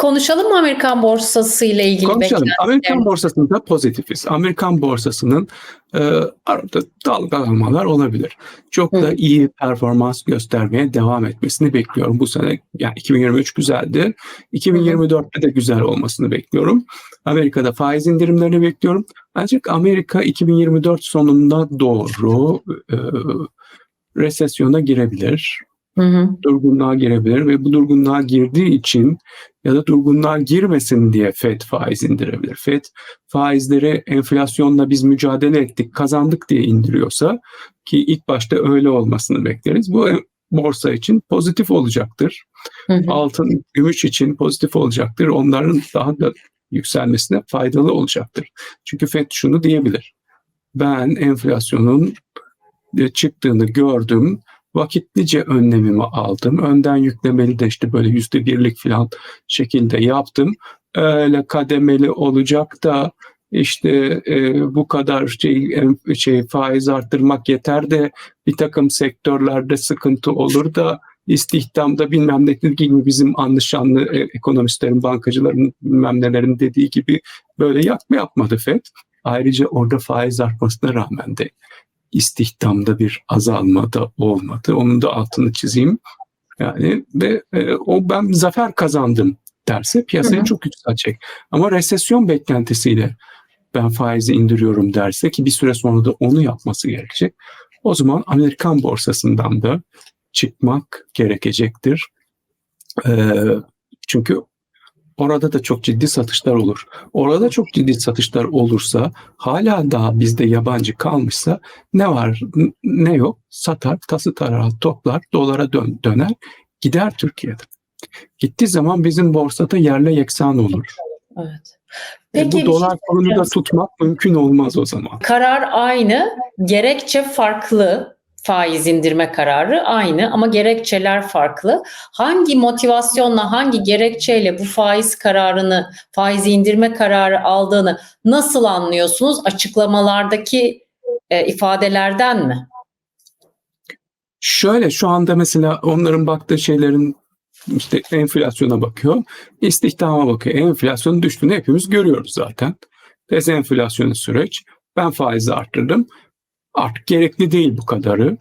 konuşalım mı Amerikan borsası ile ilgili Konuşalım. beklentilerini? Amerikan borsasında pozitifiz. Amerikan borsasının e, arada dalgalanmalar olabilir. Çok da Hı. iyi performans göstermeye devam etmesini bekliyorum bu sene. Yani 2023 güzeldi. 2024'te de güzel olmasını bekliyorum. Amerika'da faiz indirimlerini bekliyorum. Ancak Amerika 2024 sonuna doğru e, resesyona girebilir Hı hı. durgunluğa girebilir ve bu durgunluğa girdiği için ya da durgunluğa girmesin diye FED faiz indirebilir. FED faizleri enflasyonla biz mücadele ettik, kazandık diye indiriyorsa ki ilk başta öyle olmasını bekleriz. Bu borsa için pozitif olacaktır. Hı hı. Altın, gümüş için pozitif olacaktır. Onların daha da yükselmesine faydalı olacaktır. Çünkü FED şunu diyebilir. Ben enflasyonun e, çıktığını gördüm vakitlice önlemimi aldım. Önden yüklemeli de işte böyle yüzde birlik falan şekilde yaptım. Öyle kademeli olacak da işte e, bu kadar şey, em- şey faiz arttırmak yeter de bir takım sektörlerde sıkıntı olur da istihdamda bilmem ne gibi bizim anlaşanlı e, ekonomistlerin, bankacıların bilmem nelerin dediği gibi böyle yapma yapmadı FED. Ayrıca orada faiz artmasına rağmen de istihdamda bir azalma da olmadı. Onun da altını çizeyim. Yani ve e, o ben zafer kazandım derse piyasayı Hı hı. çok yükselecek. Ama resesyon beklentisiyle ben faizi indiriyorum derse ki bir süre sonra da onu yapması gerekecek. O zaman Amerikan borsasından da çıkmak gerekecektir. Ee, çünkü orada da çok ciddi satışlar olur. Orada çok ciddi satışlar olursa hala daha bizde yabancı kalmışsa ne var ne yok satar tası tarağı toplar dolara dön, döner gider Türkiye'de. Gittiği zaman bizim borsada yerle yeksan olur. Evet. E, Peki bu bir dolar şey kurunu da soracağım. tutmak mümkün olmaz o zaman. Karar aynı, gerekçe farklı. Faiz indirme kararı aynı ama gerekçeler farklı. Hangi motivasyonla, hangi gerekçeyle bu faiz kararını, faiz indirme kararı aldığını nasıl anlıyorsunuz? Açıklamalardaki e, ifadelerden mi? Şöyle şu anda mesela onların baktığı şeylerin işte enflasyona bakıyor, istihdama bakıyor. Enflasyonun düştüğünü hepimiz görüyoruz zaten. Dezenflasyonu süreç. Ben faizi arttırdım. Artık gerekli değil bu kadarı.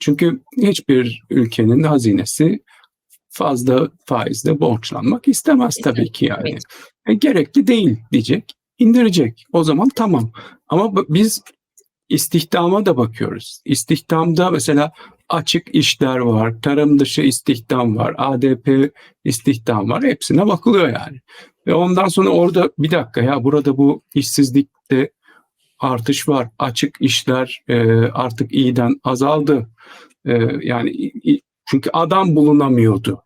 Çünkü hiçbir ülkenin hazinesi fazla faizle borçlanmak istemez tabii ki yani. E, gerekli değil diyecek, indirecek. O zaman tamam. Ama biz istihdama da bakıyoruz. İstihdamda mesela açık işler var, tarım dışı istihdam var, ADP istihdam var. Hepsine bakılıyor yani. Ve ondan sonra orada bir dakika ya burada bu işsizlikte artış var. Açık işler e, artık iyiden azaldı. E, yani çünkü adam bulunamıyordu.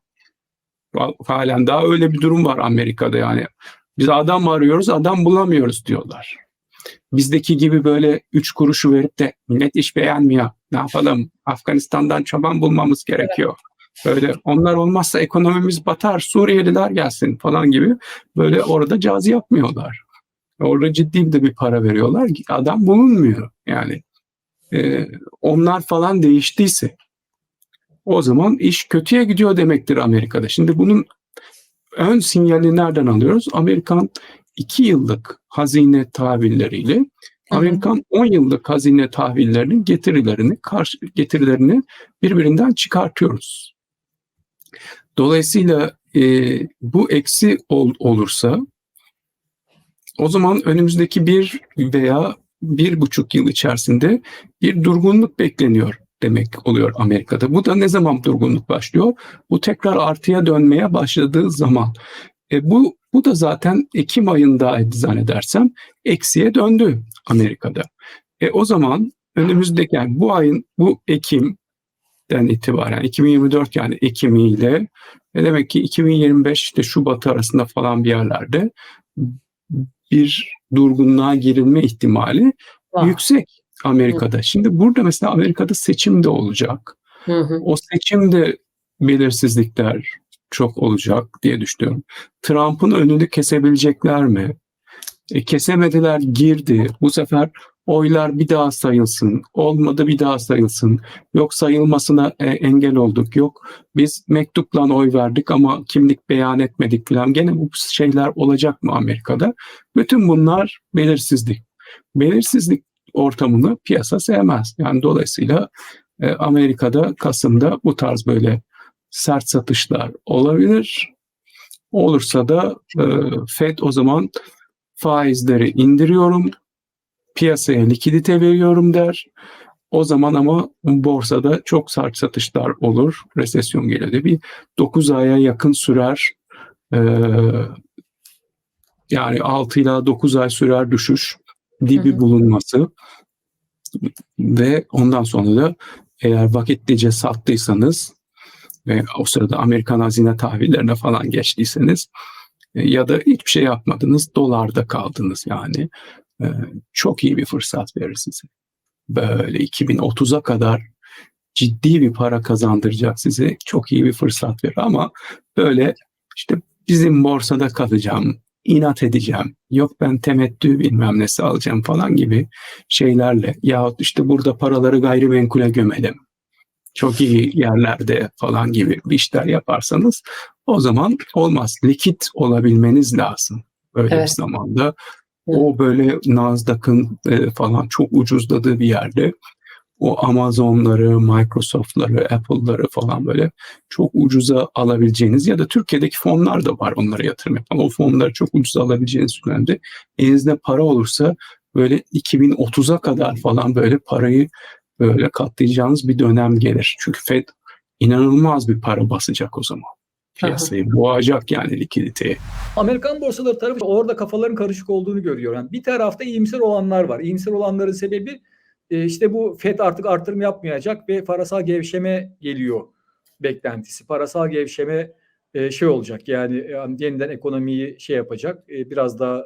Halen daha öyle bir durum var Amerika'da yani. Biz adam arıyoruz, adam bulamıyoruz diyorlar bizdeki gibi böyle üç kuruşu verip de millet iş beğenmiyor. Ne yapalım? Afganistan'dan çoban bulmamız gerekiyor. Böyle onlar olmazsa ekonomimiz batar. Suriyeliler gelsin falan gibi böyle orada caz yapmıyorlar. Orada ciddi de bir para veriyorlar. Adam bulunmuyor yani. Ee, onlar falan değiştiyse o zaman iş kötüye gidiyor demektir Amerika'da. Şimdi bunun ön sinyalini nereden alıyoruz? Amerikan 2 yıllık hazine tahvilleriyle. Amerikan 10 yıllık hazine tahvillerinin getirilerini karşı getirilerini birbirinden çıkartıyoruz. Dolayısıyla e, bu eksi ol- olursa o zaman önümüzdeki bir veya bir buçuk yıl içerisinde bir durgunluk bekleniyor demek oluyor Amerika'da. Bu da ne zaman durgunluk başlıyor? Bu tekrar artıya dönmeye başladığı zaman. E, bu bu da zaten Ekim ayında zannedersem eksiye döndü Amerika'da. E, o zaman önümüzdeki yani bu ayın bu Ekim'den itibaren 2024 yani Ekim'iyle e, demek ki 2025 işte Şubat arasında falan bir yerlerde bir durgunluğa girilme ihtimali Var. yüksek Amerika'da. Şimdi burada mesela Amerika'da seçim de olacak. Hı hı. O seçimde belirsizlikler çok olacak diye düşünüyorum. Trump'ın önünü kesebilecekler mi? E, kesemediler girdi. Bu sefer oylar bir daha sayılsın, olmadı bir daha sayılsın, yok sayılmasına e, engel olduk, yok biz mektupla oy verdik ama kimlik beyan etmedik falan. Gene bu şeyler olacak mı Amerika'da? Bütün bunlar belirsizlik. Belirsizlik ortamını piyasa sevmez. Yani dolayısıyla e, Amerika'da Kasım'da bu tarz böyle sert satışlar olabilir. Olursa da e, Fed o zaman faizleri indiriyorum, piyasaya likidite veriyorum der. O zaman ama borsada çok sert satışlar olur. Resesyon gelir. Bir 9 aya yakın sürer. E, yani 6 ila 9 ay sürer düşüş dibi Hı hı. bulunması ve ondan sonra da eğer vakitlice sattıysanız ve o sırada Amerikan hazine tahvillerine falan geçtiyseniz e, ya da hiçbir şey yapmadınız dolarda kaldınız yani e, çok iyi bir fırsat verir size. Böyle 2030'a kadar ciddi bir para kazandıracak size çok iyi bir fırsat verir ama böyle işte bizim borsada kalacağım, inat edeceğim, yok ben temettü bilmem nesi alacağım falan gibi şeylerle yahut işte burada paraları gayrimenkule gömelim, çok iyi yerlerde falan gibi bir işler yaparsanız o zaman olmaz. Likit olabilmeniz lazım böyle bir Evet. O böyle Nasdaq'ın e, falan çok ucuzladığı bir yerde o Amazon'ları, Microsoft'ları, Apple'ları falan böyle çok ucuza alabileceğiniz ya da Türkiye'deki fonlar da var onlara yatırım yapan. O fonları çok ucuza alabileceğiniz dönemde elinizde para olursa böyle 2030'a kadar falan böyle parayı böyle katlayacağınız bir dönem gelir. Çünkü Fed inanılmaz bir para basacak o zaman. Piyasayı boğacak yani likiditeyi. Amerikan borsaları tarafı orada kafaların karışık olduğunu görüyor. Yani bir tarafta iyimser olanlar var. İyimser olanların sebebi e, işte bu FED artık artırım yapmayacak ve parasal gevşeme geliyor beklentisi. Parasal gevşeme e, şey olacak yani e, yeniden ekonomiyi şey yapacak biraz daha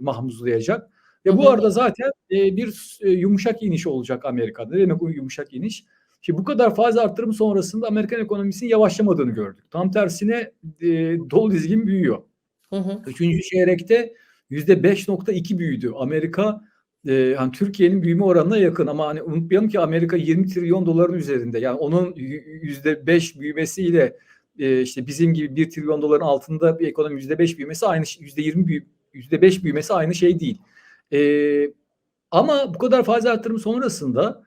mahmuzlayacak. Ve bu arada zaten bir yumuşak iniş olacak Amerika'da. Ne demek o yumuşak iniş? Şimdi bu kadar faiz artırımı sonrasında Amerikan ekonomisinin yavaşlamadığını gördük. Tam tersine e, dolu dizgin büyüyor. Hı hı. Üçüncü çeyrekte yüzde 5.2 büyüdü. Amerika e, hani Türkiye'nin büyüme oranına yakın ama hani unutmayalım ki Amerika 20 trilyon doların üzerinde. Yani onun yüzde 5 büyümesiyle e, işte bizim gibi 1 trilyon doların altında bir ekonomi yüzde 5 büyümesi aynı şey- yüzde 20 büyü, yüzde 5 büyümesi aynı şey değil. E, ama bu kadar faiz artırımı sonrasında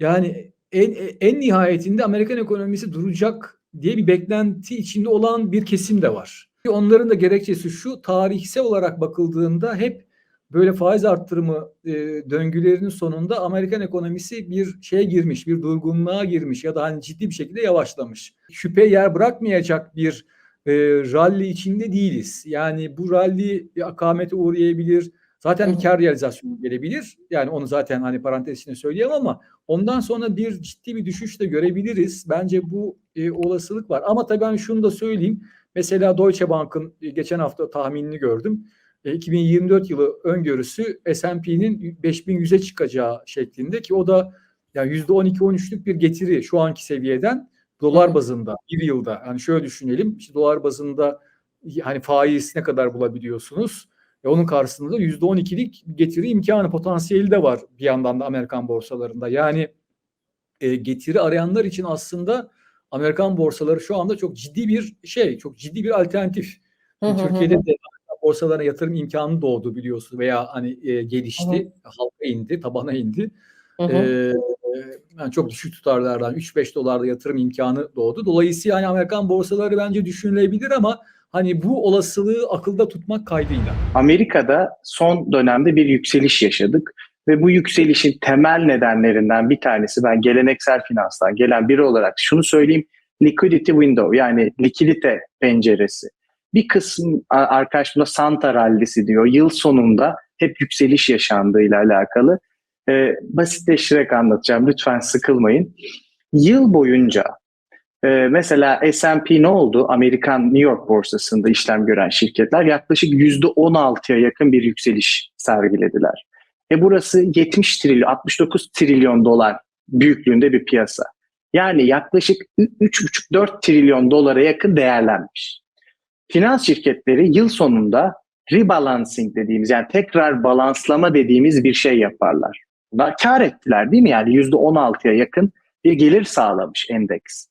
yani en, en nihayetinde Amerikan ekonomisi duracak diye bir beklenti içinde olan bir kesim de var. Onların da gerekçesi şu tarihsel olarak bakıldığında hep böyle faiz arttırımı e, döngülerinin sonunda Amerikan ekonomisi bir şeye girmiş, bir durgunluğa girmiş ya da hani ciddi bir şekilde yavaşlamış. Şüphe yer bırakmayacak bir e, rally içinde değiliz. Yani bu rally bir akamete uğrayabilir. Zaten bir kar realizasyonu gelebilir. Yani onu zaten hani parantez içinde söyleyemem ama ondan sonra bir ciddi bir düşüş de görebiliriz. Bence bu e, olasılık var. Ama tabii ben şunu da söyleyeyim. Mesela Deutsche Bank'ın e, geçen hafta tahminini gördüm. E, 2024 yılı öngörüsü S&P'nin 5100'e çıkacağı şeklinde ki o da yani %12-13'lük bir getiri şu anki seviyeden dolar bazında bir yılda. Yani şöyle düşünelim. işte dolar bazında hani faiz ne kadar bulabiliyorsunuz? E onun karşısında da %12'lik getiri imkanı potansiyeli de var bir yandan da Amerikan borsalarında. Yani e, getiri arayanlar için aslında Amerikan borsaları şu anda çok ciddi bir şey, çok ciddi bir alternatif. Hı hı hı Türkiye'de hı. de borsalarına yatırım imkanı doğdu biliyorsun veya hani e, gelişti, halka indi, tabana indi. Hı hı. Ee, yani çok düşük tutarlardan 3-5 dolarda yatırım imkanı doğdu. Dolayısıyla hani Amerikan borsaları bence düşünülebilir ama hani bu olasılığı akılda tutmak kaydıyla. Amerika'da son dönemde bir yükseliş yaşadık ve bu yükselişin temel nedenlerinden bir tanesi ben geleneksel finanstan gelen biri olarak şunu söyleyeyim liquidity window yani likidite penceresi. Bir kısım a- arkadaş buna Santa rallisi diyor. Yıl sonunda hep yükseliş yaşandığıyla alakalı. Ee, basitleştirerek anlatacağım. Lütfen sıkılmayın. Yıl boyunca e, mesela S&P ne oldu? Amerikan New York borsasında işlem gören şirketler yaklaşık %16'ya yakın bir yükseliş sergilediler. E burası 70 trilyon, 69 trilyon dolar büyüklüğünde bir piyasa. Yani yaklaşık 3,5-4 trilyon dolara yakın değerlenmiş. Finans şirketleri yıl sonunda rebalancing dediğimiz yani tekrar balanslama dediğimiz bir şey yaparlar. Bunlar kar ettiler değil mi? Yani %16'ya yakın bir gelir sağlamış endeks.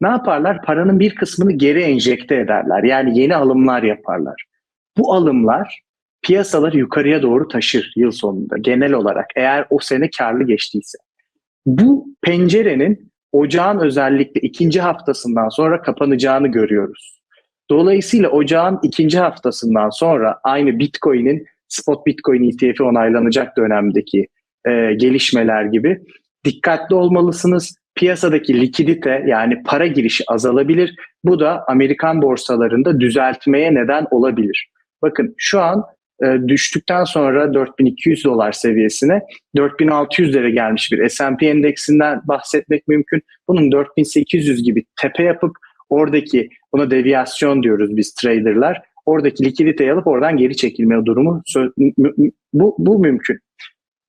Ne yaparlar? Paranın bir kısmını geri enjekte ederler. Yani yeni alımlar yaparlar. Bu alımlar piyasaları yukarıya doğru taşır yıl sonunda genel olarak eğer o sene karlı geçtiyse. Bu pencerenin ocağın özellikle ikinci haftasından sonra kapanacağını görüyoruz. Dolayısıyla ocağın ikinci haftasından sonra aynı Bitcoin'in spot Bitcoin ETF'i onaylanacak dönemdeki e, gelişmeler gibi dikkatli olmalısınız. Piyasadaki likidite yani para girişi azalabilir. Bu da Amerikan borsalarında düzeltmeye neden olabilir. Bakın şu an e, düştükten sonra 4200 dolar seviyesine 4600'lere gelmiş bir S&P endeksinden bahsetmek mümkün. Bunun 4800 gibi tepe yapıp oradaki buna deviyasyon diyoruz biz traderlar. Oradaki likiditeyi alıp oradan geri çekilme durumu bu, bu mümkün.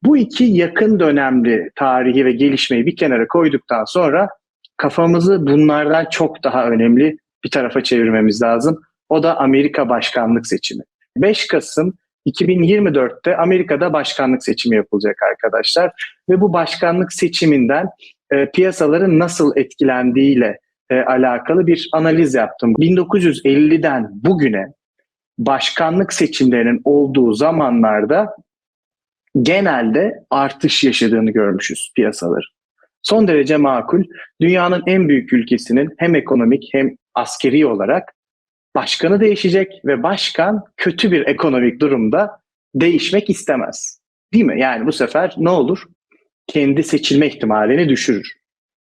Bu iki yakın dönemli tarihi ve gelişmeyi bir kenara koyduktan sonra kafamızı bunlardan çok daha önemli bir tarafa çevirmemiz lazım. O da Amerika başkanlık seçimi. 5 Kasım 2024'te Amerika'da başkanlık seçimi yapılacak arkadaşlar ve bu başkanlık seçiminden e, piyasaların nasıl etkilendiğiyle e, alakalı bir analiz yaptım. 1950'den bugüne başkanlık seçimlerinin olduğu zamanlarda genelde artış yaşadığını görmüşüz piyasaları. Son derece makul. Dünyanın en büyük ülkesinin hem ekonomik hem askeri olarak başkanı değişecek ve başkan kötü bir ekonomik durumda değişmek istemez. Değil mi? Yani bu sefer ne olur? Kendi seçilme ihtimalini düşürür.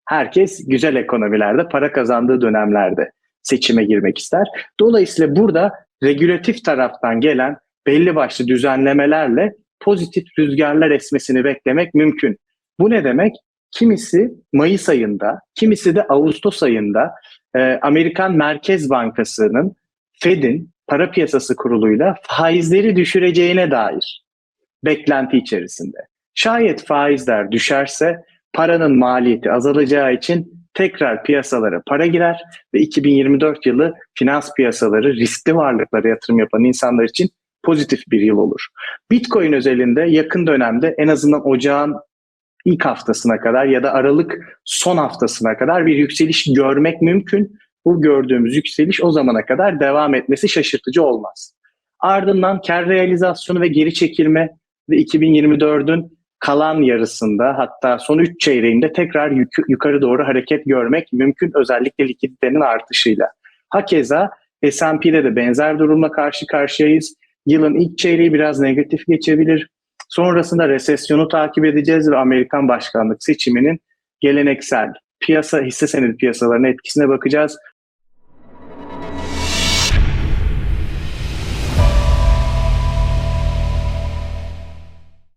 Herkes güzel ekonomilerde, para kazandığı dönemlerde seçime girmek ister. Dolayısıyla burada regülatif taraftan gelen belli başlı düzenlemelerle pozitif rüzgarlar esmesini beklemek mümkün. Bu ne demek? Kimisi Mayıs ayında, kimisi de Ağustos ayında e, Amerikan Merkez Bankası'nın Fed'in para piyasası kuruluyla faizleri düşüreceğine dair beklenti içerisinde. Şayet faizler düşerse paranın maliyeti azalacağı için tekrar piyasalara para girer ve 2024 yılı finans piyasaları riskli varlıklara yatırım yapan insanlar için pozitif bir yıl olur. Bitcoin özelinde yakın dönemde en azından ocağın ilk haftasına kadar ya da Aralık son haftasına kadar bir yükseliş görmek mümkün. Bu gördüğümüz yükseliş o zamana kadar devam etmesi şaşırtıcı olmaz. Ardından kar realizasyonu ve geri çekilme ve 2024'ün kalan yarısında hatta son 3 çeyreğinde tekrar yuk- yukarı doğru hareket görmek mümkün özellikle likiditenin artışıyla. Hakeza S&P'de de benzer durumla karşı karşıyayız. Yılın ilk çeyreği biraz negatif geçebilir. Sonrasında resesyonu takip edeceğiz ve Amerikan başkanlık seçiminin geleneksel piyasa hisse senedi piyasalarına etkisine bakacağız.